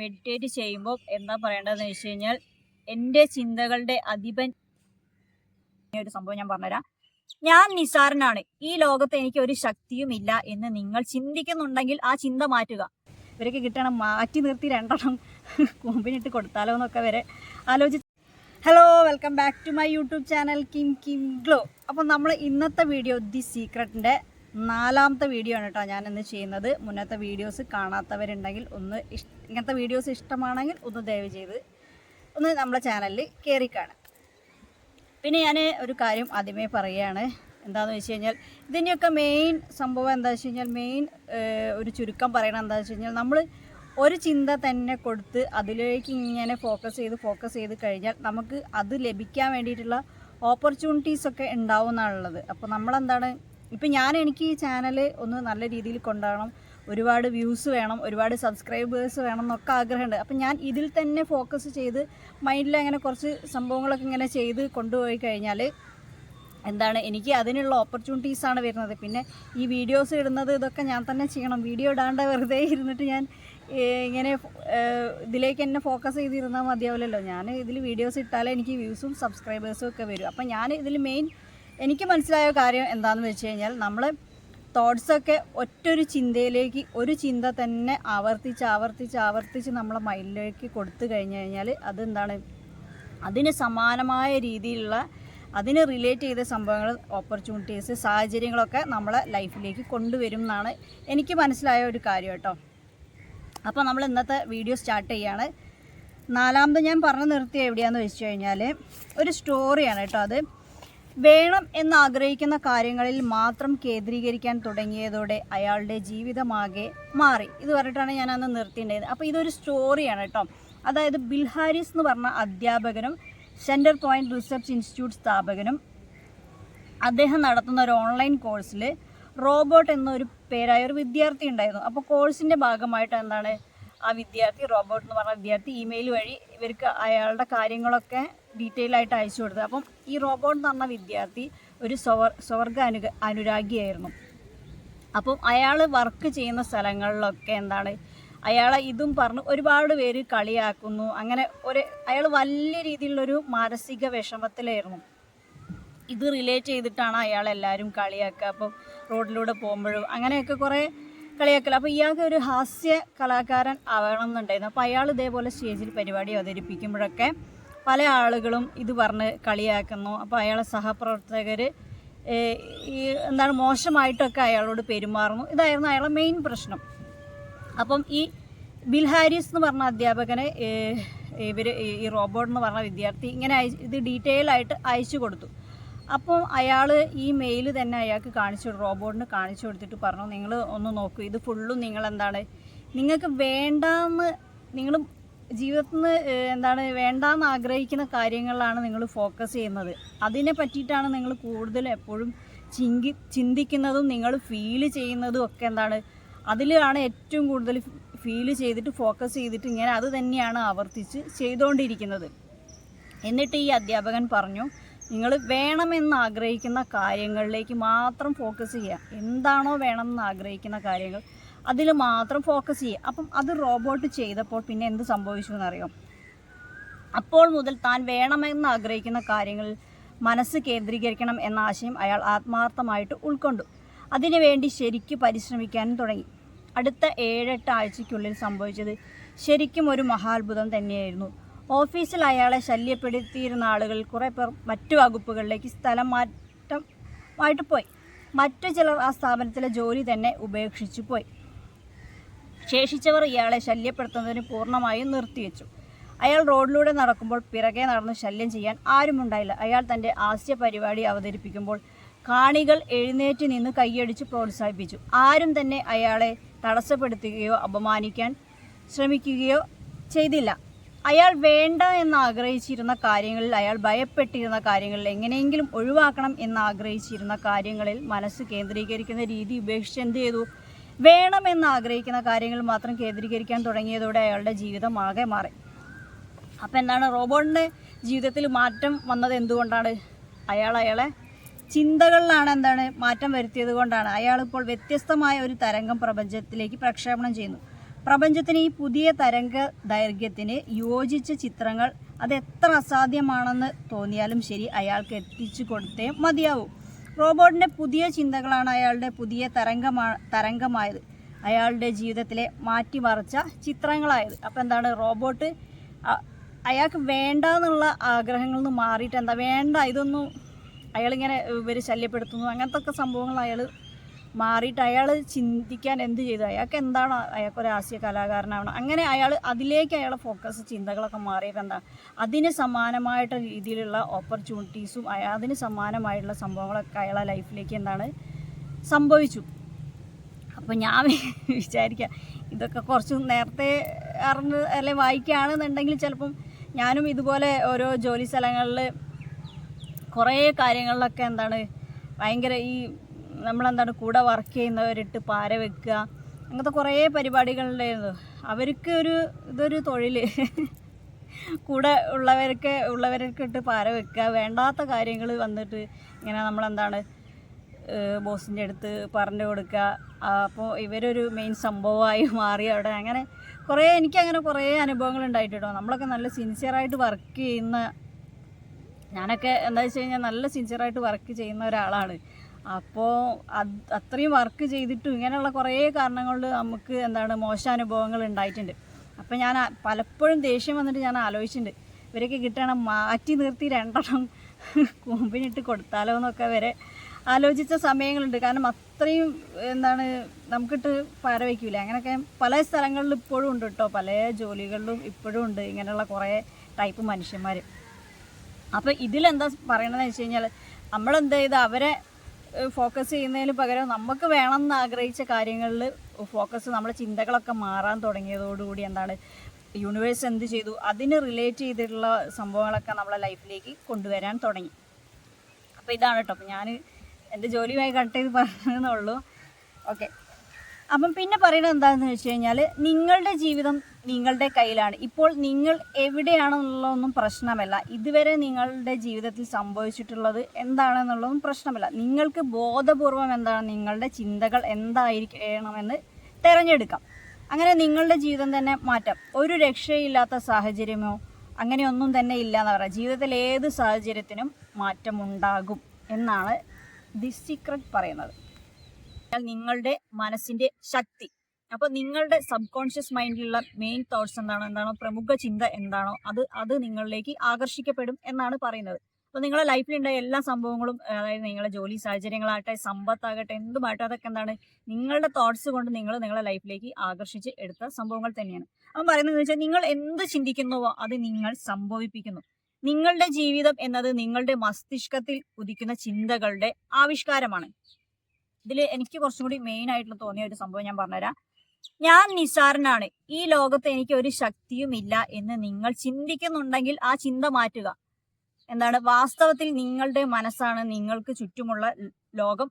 Meditate ചെയ്യുമ്പോൾ എന്താ പറയേണ്ടതെന്ന് വെച്ച് കഴിഞ്ഞാൽ എന്റെ ചിന്തകളുടെ അധിപൻ ഒരു സംഭവം ഞാൻ പറഞ്ഞുതരാം. ഞാൻ നിസാരനാണ്. ഈ ലോകത്ത് എനിക്ക് ഒരു ശക്തിയും ഇല്ല എന്ന് നിങ്ങൾ ചിന്തിക്കുന്നുണ്ടെങ്കിൽ ആ ചിന്ത മാറ്റുക. ഇവരൊക്കെ കിട്ടണം മാറ്റി നിർത്തി രണ്ടെണ്ണം കൊമ്പിനിട്ട് കൊടുത്താലോ എന്നൊക്കെ വരെ ആലോചിച്ച് hello welcome back to my YouTube channel Kim Kim glow അപ്പം നമ്മൾ ഇന്നത്തെ വീഡിയോ ദി സീക്രട്ടിന്റെ നാലാമത്തെ വീഡിയോ ആണ് കേട്ടോ ഞാൻ ഇന്ന് ചെയ്യുന്നത്. മുന്നത്തെ വീഡിയോസ് കാണാത്തവരുണ്ടെങ്കിൽ ഒന്ന് ഇങ്ങനത്തെ വീഡിയോസ് ഇഷ്ടമാണെങ്കിൽ ഒന്ന് ദയവ് ചെയ്ത് ഒന്ന് നമ്മളെ ചാനലിൽ കയറി കാണാം പിന്നെ ഞാൻ ഒരു കാര്യം ആദ്യമേ പറയുകയാണ് എന്താണെന്ന് വെച്ച് കഴിഞ്ഞാൽ ഇതിന്റെയൊക്കെ മെയിൻ സംഭവം എന്താ വെച്ച് കഴിഞ്ഞാൽ മെയിൻ ഒരു ചുരുക്കം പറയണത് എന്താ വെച്ച് കഴിഞ്ഞാൽ നമ്മൾ ഒരു ചിന്ത തന്നെ കൊടുത്ത് അതിലേക്ക് ഇങ്ങനെ ഫോക്കസ് ചെയ്ത് ഫോക്കസ് ചെയ്ത് കഴിഞ്ഞാൽ നമുക്ക് അത് ലഭിക്കാൻ വേണ്ടിയിട്ടുള്ള ഓപ്പർച്യൂണിറ്റീസ് ഒക്കെ ഉണ്ടാവും എന്നുള്ളത് അപ്പോൾ നമ്മളെന്താണ് ഇപ്പം ഞാൻ എനിക്ക് ഈ ചാനൽ ഒന്ന് നല്ല രീതിയിൽ കൊണ്ടുപോകണം ഒരുപാട് വ്യൂസ് വേണം ഒരുപാട് സബ്സ്ക്രൈബേഴ്സ് വേണം എന്നൊക്കെ ആഗ്രഹമുണ്ട്. അപ്പം ഞാൻ ഇതിൽ തന്നെ ഫോക്കസ് ചെയ്ത് മൈൻഡിൽ അങ്ങനെ കുറച്ച് സംഭവങ്ങളൊക്കെ ഇങ്ങനെ ചെയ്ത് കൊണ്ടുപോയി കഴിഞ്ഞാൽ എന്താണ് എനിക്ക് അതിനുള്ള ഓപ്പർച്യൂണിറ്റീസ് ആണ് വരുന്നത്. പിന്നെ ഈ വീഡിയോസ് ഇടുന്നത് ഇതൊക്കെ ഞാൻ തന്നെ ചെയ്യണം. വീഡിയോ ഇടാണ്ട് വെറുതെ ഇരുന്നിട്ട് ഞാൻ ഇങ്ങനെ ഇതിലേക്ക് എന്നെ ഫോക്കസ് ചെയ്തിരുന്നാൽ മതിയാവില്ലല്ലോ. ഞാൻ ഇതിൽ വീഡിയോസ് ഇട്ടാലേ എനിക്ക് വ്യൂസും സബ്സ്ക്രൈബേഴ്സും ഒക്കെ വരും. അപ്പം ഞാൻ ഇതിൽ മെയിൻ എനിക്ക് മനസ്സിലായ കാര്യം എന്താണെന്ന് വെച്ച് കഴിഞ്ഞാൽ നമ്മൾ തോട്ട്സൊക്കെ ഒറ്റൊരു ചിന്തയിലേക്ക് ഒരു ചിന്ത തന്നെ ആവർത്തിച്ച് ആവർത്തിച്ച് ആവർത്തിച്ച് നമ്മളെ മൈൻഡിലേക്ക് കൊടുത്തു കഴിഞ്ഞു കഴിഞ്ഞാൽ അതെന്താണ്? അതിന് സമാനമായ രീതിയിലുള്ള അതിന് റിലേറ്റ് ചെയ്ത സംഭവങ്ങൾ ഓപ്പർച്യൂണിറ്റീസ് സാഹചര്യങ്ങളൊക്കെ നമ്മളെ ലൈഫിലേക്ക് കൊണ്ടുവരും എന്നാണ് എനിക്ക് മനസ്സിലായ ഒരു കാര്യം കേട്ടോ. അപ്പോൾ നമ്മൾ ഇന്നത്തെ വീഡിയോ സ്റ്റാർട്ട് ചെയ്യാണ്. നാലാമത് ഞാൻ പറഞ്ഞു നിർത്തിയ എവിടെയാണെന്ന് വെച്ച് കഴിഞ്ഞാൽ ഒരു സ്റ്റോറിയാണ് കേട്ടോ അത്. വേണം എന്നാഗ്രഹിക്കുന്ന കാര്യങ്ങളിൽ മാത്രം കേന്ദ്രീകരിക്കാൻ തുടങ്ങിയതോടെ അയാളുടെ ജീവിതമാകെ മാറി. ഇത് പറഞ്ഞിട്ടാണ് ഞാൻ അന്ന് നിർത്തിയിട്ടുണ്ടായത് അപ്പോൾ ഇതൊരു സ്റ്റോറിയാണ് കേട്ടോ. അതായത് ബിൽഹാരിസ് എന്ന് പറഞ്ഞ അധ്യാപകനും സെന്റർ പോയിന്റ് റിസർച്ച് ഇൻസ്റ്റിറ്റ്യൂട്ട് സ്ഥാപകനും അദ്ദേഹം നടത്തുന്ന ഒരു ഓൺലൈൻ കോഴ്സിൽ റോബോട്ട് എന്നൊരു പേരായ ഒരു വിദ്യാർത്ഥി ഉണ്ടായിരുന്നു. അപ്പോൾ കോഴ്സിന്റെ ഭാഗമായിട്ട് എന്താണ് ആ വിദ്യാർത്ഥി റോബോട്ട് എന്ന് പറഞ്ഞ വിദ്യാർത്ഥി ഇമെയിൽ വഴി ഇവർക്ക് അയാളുടെ കാര്യങ്ങളൊക്കെ ഡീറ്റെയിൽ ആയിട്ട് അയച്ചു കൊടുത്തത്. അപ്പം ഈ റോബോട്ട് എന്ന് പറഞ്ഞ വിദ്യാർത്ഥി ഒരു സ്വർ സ്വർഗ അനു അനുരാഗിയായിരുന്നു. അപ്പം അയാൾ വർക്ക് ചെയ്യുന്ന സ്ഥലങ്ങളിലൊക്കെ എന്താണ്? അയാൾ ഇതും പറഞ്ഞു ഒരുപാട് പേര് കളിയാക്കുന്നു. അങ്ങനെ ഒരു അയാൾ വലിയ രീതിയിലുള്ളൊരു മാനസിക വിഷമത്തിലായിരുന്നു. ഇത് റിലേറ്റ് ചെയ്തിട്ടാണ് അയാൾ എല്ലാവരും കളിയാക്കുക അപ്പോൾ റോഡിലൂടെ പോകുമ്പോഴും അങ്ങനെയൊക്കെ കുറേ കളിയാക്കൽ അപ്പോൾ ഇയാൾക്ക് ഒരു ഹാസ്യ കലാകാരൻ ആവണം എന്നുണ്ടായിരുന്നു അപ്പോൾ അയാൾ ഇതേപോലെ സ്റ്റേജിൽ പരിപാടി അവതരിപ്പിക്കുമ്പോഴൊക്കെ പല ആളുകളും ഇത് പറഞ്ഞ് കളിയാക്കുന്നു. അപ്പോൾ അയാളെ സഹപ്രവർത്തകർ ഈ എന്താണ് മോശമായിട്ടൊക്കെ അയാളോട് പെരുമാറുന്നു. ഇതായിരുന്നു അയാളെ മെയിൻ പ്രശ്നം. അപ്പം ഈ ബിൽ ഹാരിസ് എന്ന് പറഞ്ഞ അധ്യാപകനെ ഇവർ ഈ റോബോട്ട് എന്ന് പറഞ്ഞ വിദ്യാർത്ഥി ഇങ്ങനെ ഇത് ഡീറ്റെയിൽ ആയിട്ട് അയച്ചു കൊടുത്തു. അപ്പോൾ അയാൾ ഈ മെയിൽ തന്നെ അയാൾക്ക് കാണിച്ചു റോബോട്ടിന് കാണിച്ചു കൊടുത്തിട്ട് പറഞ്ഞു നിങ്ങൾ ഒന്ന് നോക്കൂ ഇത് ഫുള്ളും നിങ്ങൾ എന്താണ് നിങ്ങൾക്ക് വേണ്ടാന്ന് നിങ്ങൾ ജീവിതത്തിൽ നിന്ന് എന്താണ് വേണ്ടാന്ന് ആഗ്രഹിക്കുന്ന കാര്യങ്ങളിലാണ് നിങ്ങൾ ഫോക്കസ് ചെയ്യുന്നത്. അതിനെ പറ്റിയിട്ടാണ് നിങ്ങൾ കൂടുതൽ എപ്പോഴും ചിങ്കി ചിന്തിക്കുന്നതും നിങ്ങൾ ഫീൽ ചെയ്യുന്നതും ഒക്കെ എന്താണ്? അതിലാണ് ഏറ്റവും കൂടുതൽ ഫീൽ ചെയ്തിട്ട് ഫോക്കസ് ചെയ്തിട്ട് ഇങ്ങനെ അത് തന്നെയാണ് ആവർത്തിച്ച് ചെയ്തുകൊണ്ടിരിക്കുന്നത് എന്നിട്ട് ഈ അധ്യാപകൻ പറഞ്ഞു നിങ്ങൾ വേണമെന്ന് ആഗ്രഹിക്കുന്ന കാര്യങ്ങളിലേക്ക് മാത്രം ഫോക്കസ് ചെയ്യുക. എന്താണോ വേണമെന്ന് ആഗ്രഹിക്കുന്ന കാര്യങ്ങൾ അതിൽ മാത്രം ഫോക്കസ് ചെയ്യുക. അപ്പം അത് റോബോട്ട് ചെയ്തപ്പോൾ പിന്നെ എന്ത് സംഭവിച്ചു എന്നറിയോ? അപ്പോൾ മുതൽ താൻ വേണമെന്ന് ആഗ്രഹിക്കുന്ന കാര്യങ്ങളിൽ മനസ്സ് കേന്ദ്രീകരിക്കണം എന്ന ആശയം അയാൾ ആത്മാർത്ഥമായിട്ട് ഉൾക്കൊണ്ടു. അതിനുവേണ്ടി ശരിക്ക് പരിശ്രമിക്കാനും തുടങ്ങി. അടുത്ത ഏഴെട്ട് ആഴ്ചയ്ക്കുള്ളിൽ സംഭവിച്ചത് ശരിക്കും ഒരു മഹാത്ഭുതം തന്നെയായിരുന്നു. ഓഫീസിൽ അയാളെ ശല്യപ്പെടുത്തിയിരുന്ന ആളുകൾ കുറേ പേർ മറ്റു വകുപ്പുകളിലേക്ക് സ്ഥലം മാറ്റം ആയിട്ട് പോയി. മറ്റു ചിലർ ആ സ്ഥാപനത്തിലെ ജോലി തന്നെ ഉപേക്ഷിച്ചു പോയി. ശേഷിച്ചവർ ഇയാളെ ശല്യപ്പെടുത്തുന്നതിന് പൂർണമായും നിർത്തിവെച്ചു. അയാൾ റോഡിലൂടെ നടക്കുമ്പോൾ പിറകെ നടന്ന് ശല്യം ചെയ്യാൻ ആരുമുണ്ടായില്ല. അയാൾ തന്റെ ആസ്യ പരിപാടി അവതരിപ്പിക്കുമ്പോൾ കാണികൾ എഴുന്നേറ്റ് നിന്ന് കൈയടിച്ച് പ്രോത്സാഹിപ്പിച്ചു. ആരും തന്നെ അയാളെ തടസ്സപ്പെടുത്തുകയോ അപമാനിക്കാൻ ശ്രമിക്കുകയോ ചെയ്തില്ല. അയാൾ വേണ്ട എന്ന് ആഗ്രഹിച്ചിരുന്ന കാര്യങ്ങളിൽ അയാൾ ഭയപ്പെട്ടിരുന്ന കാര്യങ്ങളിൽ എങ്ങനെയെങ്കിലും ഒഴിവാക്കണം എന്ന് ആഗ്രഹിച്ചിരുന്ന കാര്യങ്ങളിൽ മനസ്സ് കേന്ദ്രീകരിക്കുന്ന രീതി ഉപേക്ഷിച്ച് എന്ത് ചെയ്തു? വേണമെന്ന് ആഗ്രഹിക്കുന്ന കാര്യങ്ങൾ മാത്രം കേന്ദ്രീകരിക്കാൻ തുടങ്ങിയതോടെ അയാളുടെ ജീവിതം ആകെ മാറി. അപ്പം എന്താണ്? റോബോട്ടിന്റെ ജീവിതത്തിൽ മാറ്റം വന്നത് എന്തുകൊണ്ടാണ്? അയാൾ അയാളെ ചിന്തകളിലാണ് എന്താണ്? മാറ്റം വരുത്തിയത് കൊണ്ടാണ്. അയാൾ ഇപ്പോൾ വ്യത്യസ്തമായ ഒരു തരംഗം പ്രപഞ്ചത്തിലേക്ക് പ്രക്ഷേപണം ചെയ്യുന്നു. പ്രപഞ്ചത്തിന് ഈ പുതിയ തരംഗ ദൈർഘ്യത്തിന് യോജിച്ച ചിത്രങ്ങൾ അത് എത്ര അസാധ്യമാണെന്ന് തോന്നിയാലും ശരി അയാൾക്ക് എത്തിച്ചു കൊടുത്തേ മതിയാവൂ. റോബോട്ടിന്റെ പുതിയ ചിന്തകളാണ് അയാളുടെ പുതിയ തരംഗമാ തരംഗമായത്. അയാളുടെ ജീവിതത്തിലെ മാറ്റിമറിച്ച ചിത്രങ്ങളായത്. അപ്പോൾ എന്താണ് റോബോട്ട് അയാൾക്ക് വേണ്ട എന്നുള്ള ആഗ്രഹങ്ങളിൽ നിന്ന് മാറിയിട്ട് എന്താ വേണ്ട ഇതൊന്നും അയാളിങ്ങനെ ഇവർ ശല്യപ്പെടുത്തുന്നു. അങ്ങനത്തെ ഒക്കെ സംഭവങ്ങൾ അയാൾ മാറിയിട്ട് അയാൾ ചിന്തിക്കാൻ എന്ത് ചെയ്തു? അയാൾക്ക് എന്താണ് അയാൾക്ക് ഒരു ആസ്യ കലാകാരനാവണം? അങ്ങനെ അയാൾ അതിലേക്ക് അയാളെ ഫോക്കസ് ചിന്തകളൊക്കെ മാറിയപ്പോൾ എന്താ? അതിന് സമാനമായിട്ട് രീതിയിലുള്ള ഓപ്പർച്യൂണിറ്റീസും അയാൾ അതിന് സമാനമായിട്ടുള്ള സംഭവങ്ങളൊക്കെ അയാളെ ലൈഫിലേക്ക് എന്താണ് സംഭവിച്ചു. അപ്പോൾ ഞാൻ വിചാരിക്കാം ഇതൊക്കെ കുറച്ച് നേരത്തെ അറിഞ്ഞ് അല്ലെ വായിക്കുകയാണെന്നുണ്ടെങ്കിൽ ചിലപ്പം ഞാനും ഇതുപോലെ ഓരോ ജോലി സ്ഥലങ്ങളിൽ കുറേ കാര്യങ്ങളിലൊക്കെ എന്താണ് ഭയങ്കര ഈ നമ്മളെന്താണ് കൂടെ വർക്ക് ചെയ്യുന്നവരിട്ട് പാര വെക്കുക. അങ്ങനത്തെ കുറേ പരിപാടികളുണ്ടായിരുന്നു. അവർക്ക് ഒരു ഇതൊരു തൊഴിൽ കൂടെ ഉള്ളവർക്ക് ഉള്ളവർക്ക് ഇട്ട് പാര വെക്കുക. വേണ്ടാത്ത കാര്യങ്ങൾ വന്നിട്ട് ഇങ്ങനെ നമ്മളെന്താണ് ബോസിന്റെ അടുത്ത് പറഞ്ഞു കൊടുക്കുക. അപ്പോൾ ഇവരൊരു മെയിൻ സംഭവമായി മാറി അവിടെ. അങ്ങനെ കുറേ എനിക്കങ്ങനെ കുറേ അനുഭവങ്ങൾ ഉണ്ടായിട്ടോ നമ്മളൊക്കെ നല്ല സിൻസിയറായിട്ട് വർക്ക് ചെയ്യുന്ന ഞാനൊക്കെ എന്താ വെച്ച് കഴിഞ്ഞാൽ നല്ല സിൻസിയറായിട്ട് വർക്ക് ചെയ്യുന്ന ഒരാളാണ്. അപ്പോൾ അത് അത്രയും വർക്ക് ചെയ്തിട്ടും ഇങ്ങനെയുള്ള കുറേ കാരണങ്ങളിൽ നമുക്ക് എന്താണ് മോശാനുഭവങ്ങൾ ഉണ്ടായിട്ടുണ്ട്. അപ്പോൾ ഞാൻ പലപ്പോഴും ദേഷ്യം വന്നിട്ട് ഞാൻ ആലോചിച്ചിട്ടുണ്ട്. ഇവരൊക്കെ കിട്ടണം മാറ്റി നിർത്തി രണ്ടെണ്ണം കൂമ്പിനിട്ട് കൊടുത്താലോ എന്നൊക്കെ വരെ ആലോചിച്ച സമയങ്ങളുണ്ട്. കാരണം അത്രയും എന്താണ് നമുക്കിട്ട് പാര വയ്ക്കില്ല അങ്ങനെയൊക്കെ പല സ്ഥലങ്ങളിലും ഇപ്പോഴും ഉണ്ട് കേട്ടോ. പല ജോലികളിലും ഇപ്പോഴും ഉണ്ട് ഇങ്ങനെയുള്ള കുറേ ടൈപ്പ് മനുഷ്യന്മാർ അപ്പോൾ ഇതിലെന്താ പറയണതെന്ന് വെച്ച് കഴിഞ്ഞാൽ നമ്മളെന്ത് ചെയ്ത് അവരെ ഫോക്കസ് ചെയ്യുന്നതിന് പകരം നമുക്ക് വേണമെന്ന് ആഗ്രഹിച്ച കാര്യങ്ങളിൽ ഫോക്കസ് നമ്മുടെ ചിന്തകളൊക്കെ മാറാൻ തുടങ്ങിയതോടുകൂടി എന്താണ് യൂണിവേഴ്സ് എന്ത് ചെയ്തു അതിന് റിലേറ്റ് ചെയ്തിട്ടുള്ള സംഭവങ്ങളൊക്കെ നമ്മളെ ലൈഫിലേക്ക് കൊണ്ടുവരാൻ തുടങ്ങി. അപ്പോൾ ഇതാണ് കേട്ടോ അപ്പോൾ ഞാൻ എന്റെ ജോലിയുമായി കട്ട് ചെയ്ത് പറഞ്ഞതെന്നുള്ളൂ ഓക്കെ അപ്പം പിന്നെ പറയുന്നത് എന്താണെന്ന് വെച്ച് കഴിഞ്ഞാൽ നിങ്ങളുടെ ജീവിതം നിങ്ങളുടെ കയ്യിലാണ്. ഇപ്പോൾ നിങ്ങൾ എവിടെയാണെന്നുള്ളതൊന്നും പ്രശ്നമല്ല. ഇതുവരെ നിങ്ങളുടെ ജീവിതത്തിൽ സംഭവിച്ചിട്ടുള്ളത് എന്താണെന്നുള്ളതും പ്രശ്നമല്ല. നിങ്ങൾക്ക് ബോധപൂർവം എന്താണ് നിങ്ങളുടെ ചിന്തകൾ എന്തായിരിക്കണമെന്ന് തിരഞ്ഞെടുക്കാം. അങ്ങനെ നിങ്ങളുടെ ജീവിതം തന്നെ മാറ്റാം. ഒരു രക്ഷയില്ലാത്ത സാഹചര്യമോ അങ്ങനെയൊന്നും തന്നെ ഇല്ല എന്ന് പറയാം. ജീവിതത്തിൽ ഏത് സാഹചര്യത്തിനും മാറ്റമുണ്ടാകും എന്നാണ് ദി സീക്രട്ട് പറയുന്നത്. നിങ്ങളുടെ മനസ്സിന്റെ ശക്തി. അപ്പൊ നിങ്ങളുടെ സബ് കോൺഷ്യസ് മൈൻഡിലുള്ള മെയിൻ തോട്ട്സ് എന്താണോ? എന്താണോ? പ്രമുഖ ചിന്ത എന്താണോ? അത് അത് നിങ്ങളിലേക്ക് ആകർഷിക്കപ്പെടും എന്നാണ് പറയുന്നത്. അപ്പൊ നിങ്ങളുടെ ലൈഫിൽ ലൈഫിലുണ്ടായ എല്ലാ സംഭവങ്ങളും അതായത് നിങ്ങളുടെ ജോലി സാഹചര്യങ്ങളാകട്ടെ സമ്പത്താകട്ടെ എന്തുമാകട്ടെ അതൊക്കെ എന്താണ്? നിങ്ങളുടെ തോട്ട്സ് കൊണ്ട് നിങ്ങൾ നിങ്ങളുടെ ലൈഫിലേക്ക് ആകർഷിച്ച് എടുത്ത സംഭവങ്ങൾ തന്നെയാണ്. അവൻ പറയുന്നത് വെച്ചാൽ നിങ്ങൾ എന്ത് ചിന്തിക്കുന്നുവോ അത് നിങ്ങൾ സംഭവിപ്പിക്കുന്നു. നിങ്ങളുടെ ജീവിതം എന്നത് നിങ്ങളുടെ മസ്തിഷ്കത്തിൽ ഉദിക്കുന്ന ചിന്തകളുടെ ആവിഷ്കാരമാണ്. ഇതിൽ എനിക്ക് കുറച്ചും കൂടി മെയിൻ ആയിട്ടുള്ള തോന്നിയ ഒരു സംഭവം ഞാൻ പറഞ്ഞുതരാം. ഞാൻ നിസ്സാരനാണ് ഈ ലോകത്ത് എനിക്ക് ഒരു ശക്തിയും ഇല്ല എന്ന് നിങ്ങൾ ചിന്തിക്കുന്നുണ്ടെങ്കിൽ ആ ചിന്ത മാറ്റുക. എന്താണ്? വാസ്തവത്തിൽ നിങ്ങളുടെ മനസ്സാണ് നിങ്ങൾക്ക് ചുറ്റുമുള്ള ലോകം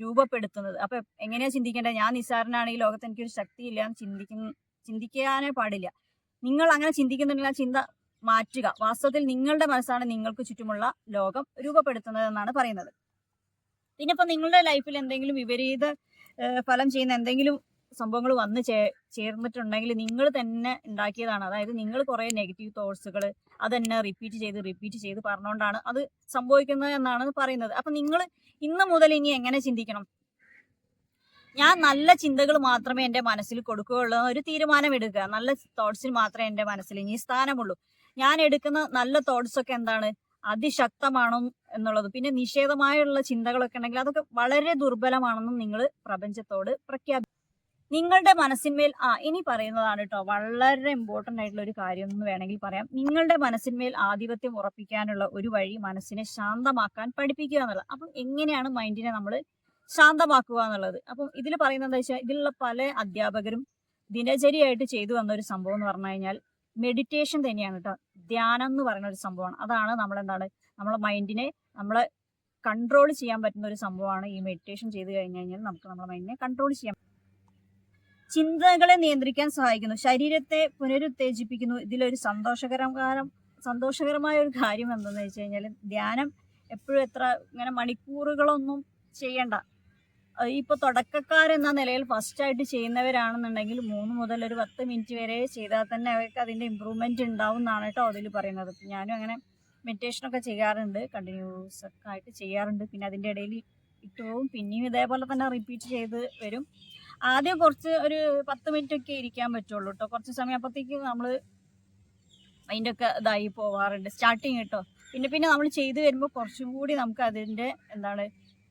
രൂപപ്പെടുത്തുന്നത്. അപ്പൊ എങ്ങനെയാ ചിന്തിക്കേണ്ടത്? ഞാൻ നിസ്സാരനാണ് ഈ ലോകത്ത് എനിക്കൊരു ശക്തിയില്ല എന്ന് ചിന്തിക്കുന്ന ചിന്തിക്കാനേ പാടില്ല. നിങ്ങൾ അങ്ങനെ ചിന്തിക്കുന്നുണ്ടെങ്കിൽ ആ ചിന്ത മാറ്റുക. വാസ്തവത്തിൽ നിങ്ങളുടെ മനസ്സാണ് നിങ്ങൾക്ക് ചുറ്റുമുള്ള ലോകം രൂപപ്പെടുത്തുന്നത് എന്നാണ് പറയുന്നത്. പിന്നെ ഇപ്പൊ നിങ്ങളുടെ ലൈഫിൽ എന്തെങ്കിലും വിപരീത ഫലം ചെയ്യുന്ന എന്തെങ്കിലും സംഭവങ്ങൾ വന്ന് ചേ ചേർന്നിട്ടുണ്ടെങ്കിൽ നിങ്ങൾ തന്നെ ഉണ്ടാക്കിയതാണ്. അതായത് നിങ്ങൾ കുറേ നെഗറ്റീവ് തോട്ട്സുകൾ അത് തന്നെ റിപ്പീറ്റ് ചെയ്ത് റിപ്പീറ്റ് ചെയ്ത് പറഞ്ഞുകൊണ്ടാണ് അത് സംഭവിക്കുന്നത് എന്നാണ് പറയുന്നത്. അപ്പൊ നിങ്ങൾ ഇന്ന് മുതൽ ഇനി എങ്ങനെ ചിന്തിക്കണം? ഞാൻ നല്ല ചിന്തകൾ മാത്രമേ എന്റെ മനസ്സിൽ കൊടുക്കുകയുള്ളൂ. ഒരു തീരുമാനം എടുക്കുക. നല്ല തോട്ട്സിന് മാത്രമേ എന്റെ മനസ്സിൽ ഇനി സ്ഥാനമുള്ളൂ. ഞാൻ എടുക്കുന്ന നല്ല തോട്ട്സ് ഒക്കെ എന്താണ്? അതിശക്തമാണോ എന്നുള്ളത്. പിന്നെ നിഷേധമായുള്ള ചിന്തകളൊക്കെ ഉണ്ടെങ്കിൽ അതൊക്കെ വളരെ ദുർബലമാണെന്നും നിങ്ങൾ പ്രപഞ്ചത്തോട് പ്രഖ്യാപി നിങ്ങളുടെ മനസ്സിന്മേൽ ആ ഇനി പറയുന്നതാണ് കേട്ടോ വളരെ ഇമ്പോർട്ടന്റ് ആയിട്ടുള്ള ഒരു കാര്യം എന്ന് വേണമെങ്കിൽ പറയാം. നിങ്ങളുടെ മനസ്സിന്മേൽ ആധിപത്യം ഉറപ്പിക്കാനുള്ള ഒരു വഴി മനസ്സിനെ ശാന്തമാക്കാൻ പഠിപ്പിക്കുക എന്നുള്ളത്. അപ്പം എങ്ങനെയാണ് മൈൻഡിനെ നമ്മൾ ശാന്തമാക്കുക എന്നുള്ളത്? അപ്പം ഇതിൽ പറയുന്നത് എന്താ വെച്ചാൽ ഇതിലുള്ള പല അധ്യാപകരും ദിനചര്യയായിട്ട് ചെയ്തു വന്ന ഒരു സംഭവം എന്ന് പറഞ്ഞു കഴിഞ്ഞാൽ മെഡിറ്റേഷൻ തന്നെയാണ് കേട്ടോ ധ്യാനം എന്ന് പറയുന്ന ഒരു സംഭവമാണ്. അതാണ് നമ്മളെന്താണ് നമ്മളെ മൈൻഡിനെ നമ്മളെ കൺട്രോൾ ചെയ്യാൻ പറ്റുന്ന ഒരു സംഭവമാണ് ഈ മെഡിറ്റേഷൻ ചെയ്ത് കഴിഞ്ഞു കഴിഞ്ഞാൽ നമുക്ക് നമ്മുടെ മൈൻഡിനെ കൺട്രോൾ ചെയ്യാം ചിന്തകളെ നിയന്ത്രിക്കാൻ സഹായിക്കുന്നു. ശരീരത്തെ പുനരുത്തേജിപ്പിക്കുന്നു. ഇതിലൊരു സന്തോഷകരകാരം സന്തോഷകരമായ ഒരു കാര്യം എന്തെന്ന് വെച്ച് കഴിഞ്ഞാൽ ധ്യാനം എപ്പോഴും എത്ര ഇങ്ങനെ മണിക്കൂറുകളൊന്നും ചെയ്യണ്ട. അഹ് ഇപ്പൊ തുടക്കക്കാരെന്ന നിലയിൽ ഫസ്റ്റ് ആയിട്ട് ചെയ്യുന്നവരാണെന്നുണ്ടെങ്കിൽ മൂന്ന് മുതൽ ഒരു പത്ത് മിനിറ്റ് വരെ ചെയ്താൽ തന്നെ അവർക്ക് അതിന്റെ ഇമ്പ്രൂവ്മെന്റ് ഉണ്ടാവും എന്നാണ് കേട്ടോ അതിൽ പറയുന്നത്. ഞാനും അങ്ങനെ മെഡിറ്റേഷൻ ഒക്കെ ചെയ്യാറുണ്ട് കണ്ടിന്യൂസ് ഒക്കെ ആയിട്ട് ചെയ്യാറുണ്ട്. പിന്നെ അതിന്റെ ഇടയിൽ ഇട്ട് പോവും പിന്നെയും ഇതേപോലെ തന്നെ റിപ്പീറ്റ് ചെയ്ത് വരും. ആദ്യം കുറച്ച് ഒരു പത്ത് മിനിറ്റ് ഒക്കെ ഇരിക്കാൻ പറ്റുള്ളൂ കേട്ടോ കുറച്ച് സമയം അപ്പത്തേക്ക് നമ്മൾ അതിന്റെ ഒക്കെ ഇതായി പോവാറുണ്ട്. സ്റ്റാർട്ടിങ് കേട്ടോ പിന്നെ പിന്നെ നമ്മൾ ചെയ്ത് വരുമ്പോൾ കുറച്ചും കൂടി നമുക്ക് അതിന്റെ എന്താണ്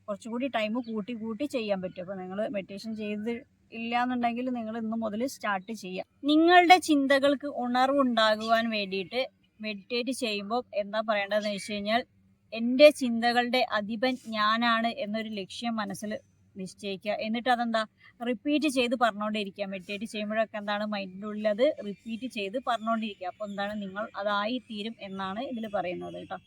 കുറച്ചും കൂടി ടൈം കൂട്ടി കൂട്ടി ചെയ്യാൻ പറ്റും. അപ്പോൾ നിങ്ങൾ മെഡിറ്റേഷൻ ചെയ്ത് ഇല്ല എന്നുണ്ടെങ്കിൽ നിങ്ങൾ ഇന്ന് മുതൽ സ്റ്റാർട്ട് ചെയ്യാം. നിങ്ങളുടെ ചിന്തകൾക്ക് ഉണർവുണ്ടാകുവാൻ വേണ്ടിയിട്ട് മെഡിറ്റേറ്റ് ചെയ്യുമ്പോൾ എന്താ പറയേണ്ടതെന്ന് വെച്ച് കഴിഞ്ഞാൽ എന്റെ ചിന്തകളുടെ അധിപൻ ഞാനാണ് എന്നൊരു ലക്ഷ്യം മനസ്സിൽ നിശ്ചയിക്കുക. എന്നിട്ട് അതെന്താ? റിപ്പീറ്റ് ചെയ്ത് പറഞ്ഞുകൊണ്ടിരിക്കുക. മെഡിറ്റേറ്റ് ചെയ്യുമ്പോഴൊക്കെ എന്താണ്? മൈൻഡിന്റെ ഉള്ളിൽ അത് റിപ്പീറ്റ് ചെയ്ത് പറഞ്ഞുകൊണ്ടിരിക്കുക. അപ്പോൾ എന്താണ്? നിങ്ങൾ അതായി തീരും എന്നാണ് ഇതിൽ പറയുന്നത് കേട്ടോ.